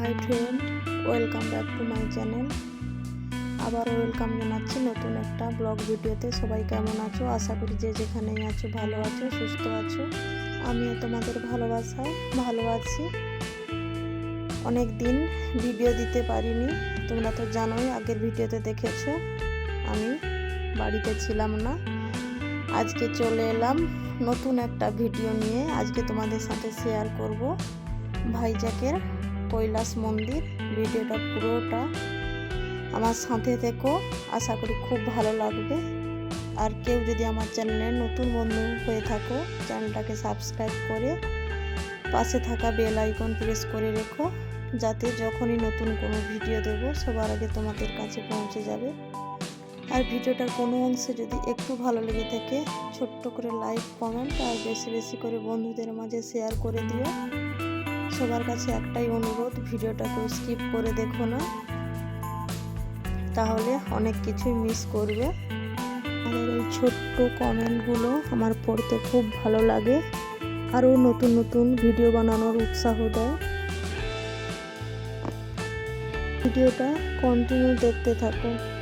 Hi friend welcome back to my channel আবার welcome জানাচ্ছি নতুন একটা ব্লগ ভিডিওতে। সবাই কেমন আছো? আশা করি যে যেখানেই আছো ভালো আছো, সুস্থ আছো। আমিও তোমাদের ভালোবাসায় ভালো আছি। অনেক দিন ভিডিও দিতে পারিনি। তোমরা তো জানোই, আগের ভিডিওতে দেখেছ। আমি বাড়িতে ছিলাম না। আজকে চলে এলাম নতুন একটা ভিডিও নিয়ে। আজকে তোমাদের সাথে শেয়ার করব ভাইজাকের কৈলাস মন্দির, ভিডিওটা পুরোটা আমার সাথে থেকো। আশা করি খুব ভালো লাগবে। আর কেউ যদি আমার চ্যানেলে নতুন বন্ধু হয়ে থাকো, চ্যানেলটাকে সাবস্ক্রাইব করে পাশে থাকা বেল আইকন প্রেস করে রেখো, যাতে যখনই নতুন কোনো ভিডিও দেব, সবার আগে তোমাদের কাছে পৌঁছে যাবে। আর ভিডিওটার কোনো অংশে যদি একটু ভালো লেগে থাকে, ছোট্ট করে লাইক কমেন্ট আর বেশি বেশি করে বন্ধুদের মাঝে শেয়ার করে দিও। সবার কাছে একটাই অনুরোধ, ভিডিওটাকে স্কিপ করে দেখো না। তাহলে অনেক কিছুই মিস করবে। আমাদের এই ছোট্ট কমেন্টগুলো আমার পড়তে খুব ভালো লাগে। আরও নতুন নতুন ভিডিও বানানোর উৎসাহ দেয়। ভিডিওটা কন্টিনিউ দেখতে থাকো।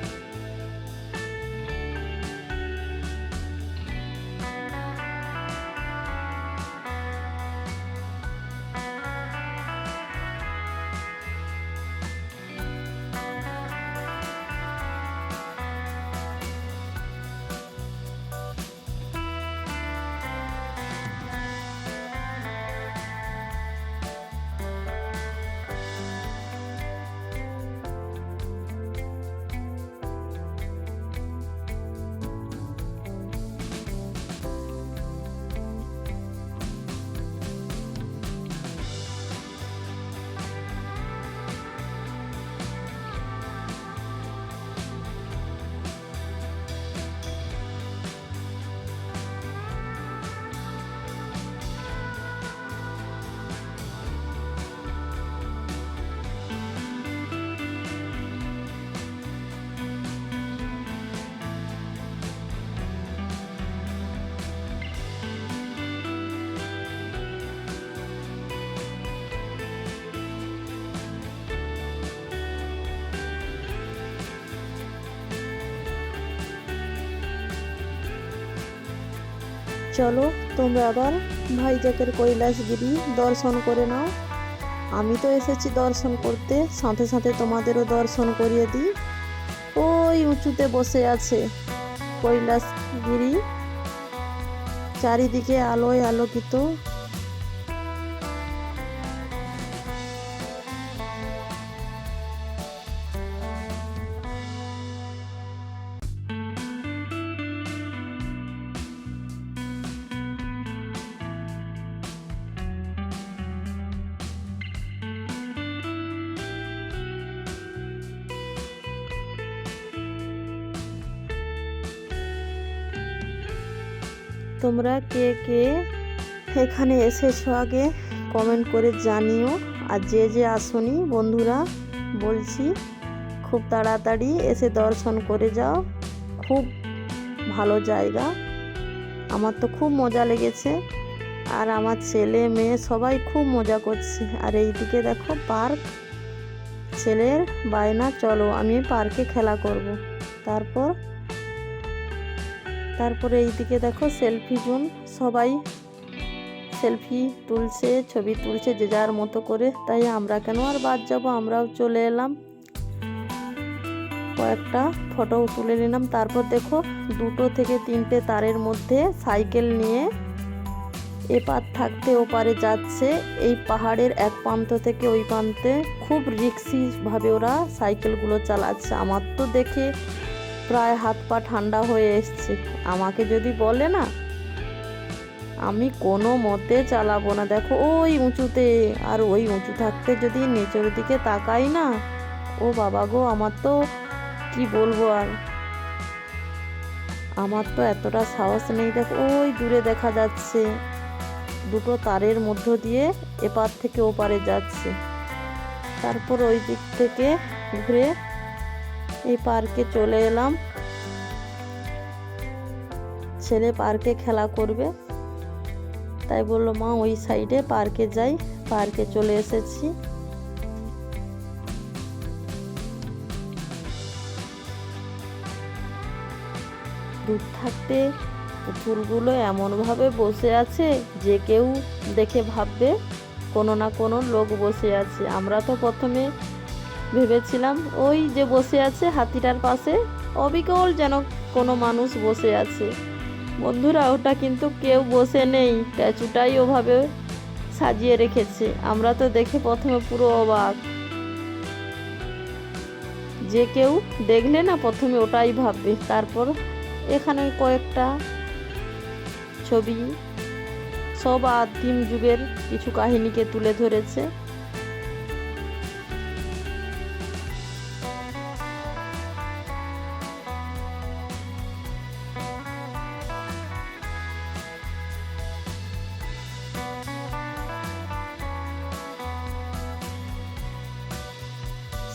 চলো, তোমরা আবার ভাইজাকের কৈলাসগিরি দর্শন করে নাও। আমি তো এসেছি দর্শন করতে, সাথে সাথে তোমাদেরও দর্শন করিয়ে দিই। ওই উঁচুতে বসে আছে কৈলাসগিরি। চারিদিকে আলোয় আলোকিত। তোমরা কে কে এখানে এসেছ আগে কমেন্ট করে জানিও। আর যে যে আসনি, বন্ধুরা, বলছি, খুব তাড়াতাড়ি এসে দর্শন করে যাও। খুব ভালো জায়গা। আমার তো খুব মজা লেগেছে। আর আমার ছেলে মেয়ে সবাই খুব মজা করছে। আর এইদিকে দেখো পার্ক। ছেলের বায়না, চলো আমি পার্কে খেলা করব। তারপর তারপরে এইদিকে দেখো সেলফি জোন, সবাই সেলফি তুলছে, ছবি তুলছে যে যার মতো করে। তাই আমরা কেন আর বাদ যাব? আমরাও চলে এলাম। কয়েকটা ফটো তুলে নিলাম। তারপর দেখো দুটো থেকে তিনটে তারের মধ্যে সাইকেল নিয়ে এপার থাকতে ওপারে যাচ্ছে। এই পাহাড়ের এক প্রান্ত থেকে ওই প্রান্তে খুব রিক্সিভাবে ওরা সাইকেলগুলো চালাচ্ছে। আমার তো দেখে প্রায় হাত পা ঠান্ডা হয়ে এসছে। আমাকে যদি বলে না, আমি কোনো মতে চালাবো না। দেখো, ওই উঁচুতে, আর ওই উঁচু থাকতে যদি নিচের দিকে তাকাই না, ও বাবা গো, আমার তো কি বলব আর? আমার তো এতটা সাহস নেই। দেখো, ওই দূরে দেখা যাচ্ছে। দুটো তারের মধ্য দিয়ে এপার থেকে ওপারে যাচ্ছে। তারপর ওই দিক থেকে ঘুরে এই পার্কে চলে এলাম। ছেলে পার্কে খেলা করবে। তাই বলল, মা, ওই সাইডে পার্কে যাই। পার্কে চলে এসেছি। দূর থাকতে ফুলগুলো এমনভাবে বসে আছে যে কেউ দেখে ভাববে, কোনো না কোনো লোক বসে আছে। আমরা তো প্রথমে ভেবেছিলাম, ওই যে বসে আছে হাতিটার পাশে, অবিকল যেন কোনো মানুষ বসে আছে। বন্ধুরা, ওটা কিন্তু কেউ বসে নেই স্ট্যাচুটাই ওভাবে সাজিয়ে রেখেছে। আমরা তো দেখে প্রথমে পুরো অবাক। যে কেউ দেখলে না প্রথমে ওটাই ভাববে। তারপর এখানে কয়েকটা ছবি, সব আদিম যুগের কিছু কাহিনীকে তুলে ধরেছে।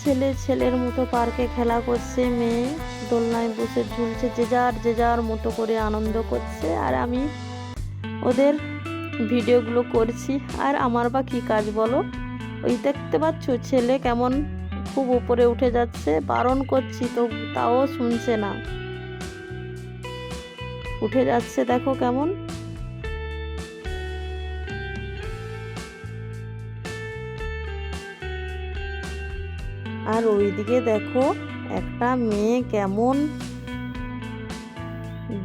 ছেলে ছেলের মতো পার্কে খেলা করছে, মেয়ে দোলনায় বসে ঝুলছে, যে যার যে যার মতো করে আনন্দ করছে। আর আমি ওদের ভিডিওগুলো করছি। আর আমার বা কী কাজ বলো? ওই দেখতে পাচ্ছ ছেলে কেমন খুব উপরে উঠে যাচ্ছে, বারণ করছি তো তাও শুনছে না। উঠে যাচ্ছে, দেখো কেমন। আর ওইদিকে দেখো একটা মেয়ে কেমন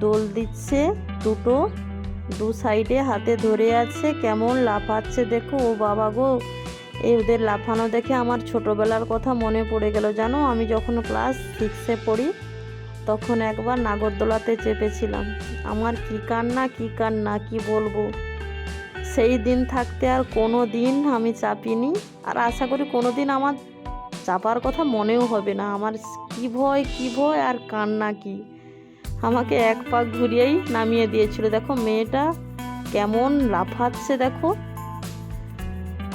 দোল দিচ্ছে দুটো, দু সাইডে হাতে ধরে আছে, কেমন লাফাচ্ছে দেখো, ও বাবা গো। এই ওদের লাফানো দেখে আমার ছোটবেলার কথা মনে পড়ে গেল, জানো? আমি যখন ক্লাস সিক্সে পড়ি, তখন একবার নাগরদোলাতে চেপেছিলাম। আমার কি কান্না কি কান্না, কি বলব? সেই দিন থাকতে আর কোনো দিন আমি চাপিনি। আর আশা করি কোনো দিন আমার চাপার কথা মনেও হবে না। আমার কি ভয় কি ভয় আর কান্না কি? আমাকে এক পাক ঘুরিয়েই নামিয়ে দিয়েছিল। দেখো মেয়েটা কেমন লাফাচ্ছে দেখো।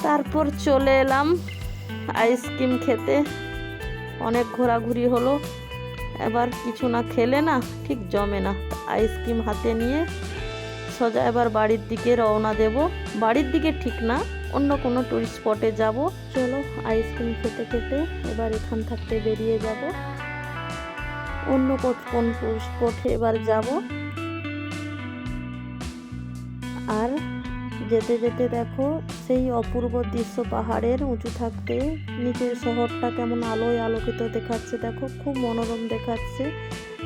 তারপর চলে এলাম আইসক্রিম খেতে। অনেক ঘোরাঘুরি হলো। এবার কিছু না খেলে না ঠিক জমে না। আইসক্রিম হাতে নিয়ে সোজা এবার বাড়ির দিকে রওনা দেব। বাড়ির দিকে ঠিক না। অন্য কোনো টুরিস্ট স্পটে যাব। চলো আইসক্রিম খেতে খেতে এবার এখান থাকতে বেরিয়ে যাব। অন্য কোন- টুরিস্ট স্পটে এবার যাব। আর যেতে যেতে দেখো সেই অপূর্ব দৃশ্য পাহাড়ের উঁচু থাকতে, নিচের শহরটা কেমন আলোয় আলোকিত দেখাচ্ছে, দেখো খুব মনোরম দেখাচ্ছে।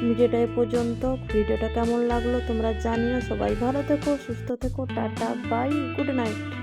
ভিডিওটা এ পর্যন্ত, ভিডিওটা কেমন লাগল তোমরা জানিও। সবাই ভালো থেকো, সুস্থ থেকো, টাটা বাই গুড নাইট